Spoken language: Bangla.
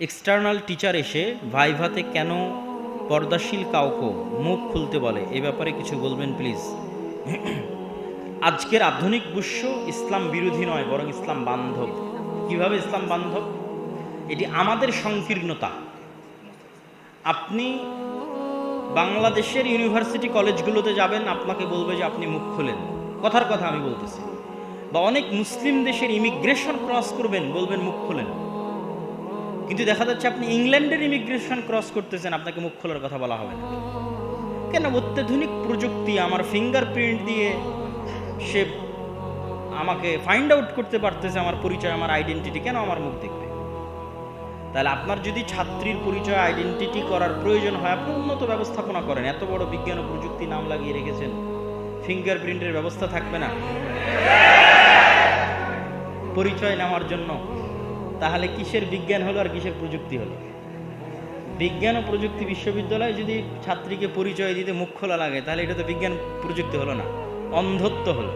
এক্সটার্নাল টিচার এসে ভাইভাতে কেন পর্দাশীল কাউকে মুখ খুলতে বলে? এ ব্যাপারে কিছু বলবেন প্লিজ আজকের আধুনিক বিশ্ব ইসলাম বিরোধী নয়, বরং ইসলাম বান্ধব। কীভাবে ইসলাম বান্ধব? এটি আমাদের সংকীর্ণতা। আপনি বাংলাদেশের ইউনিভার্সিটি কলেজগুলোতে যাবেন, আপনাকে বলবে যে আপনি মুখ খোলেন। কথার কথা আমি বলতেছি। বা অনেক মুসলিম দেশের ইমিগ্রেশন ক্রস করবেন, বলবেন মুখ খোলেন। কিন্তু দেখা যাচ্ছে আপনি ইংল্যান্ডের ইমিগ্রেশন ক্রস করতেছেন, আপনাকে মুখ খোলার কথা বলা হবে কেন? অত্যাধুনিক প্রযুক্তি আমার ফিঙ্গারপ্রিন্ট দিয়ে সে আমাকে ফাইন্ড আউট করতে পারতেছে, আমার পরিচয়, আমার আইডেন্টিটি কেন আমার মুখ দেখবে? তাহলে আপনার যদি ছাত্রীর পরিচয় আইডেন্টিটি করার প্রয়োজন হয়, আপনি উন্নত ব্যবস্থাপনা করেন। এত বড় বিজ্ঞান ও প্রযুক্তি নাম লাগিয়ে রেখেছেন ফিঙ্গারপ্রিন্টের ব্যবস্থা থাকবে না। পরিচয় নেওয়ার জন্য তাহলে কিসের বিজ্ঞান হলো আর কিসের প্রযুক্তি হলো? বিজ্ঞান ও প্রযুক্তি বিশ্ববিদ্যালয়ে যদি ছাত্রীকে পরিচয় দিতে মুখ খোলা লাগে, তাহলে এটা তো বিজ্ঞান প্রযুক্তি হলো না, অন্ধত্ব হলো।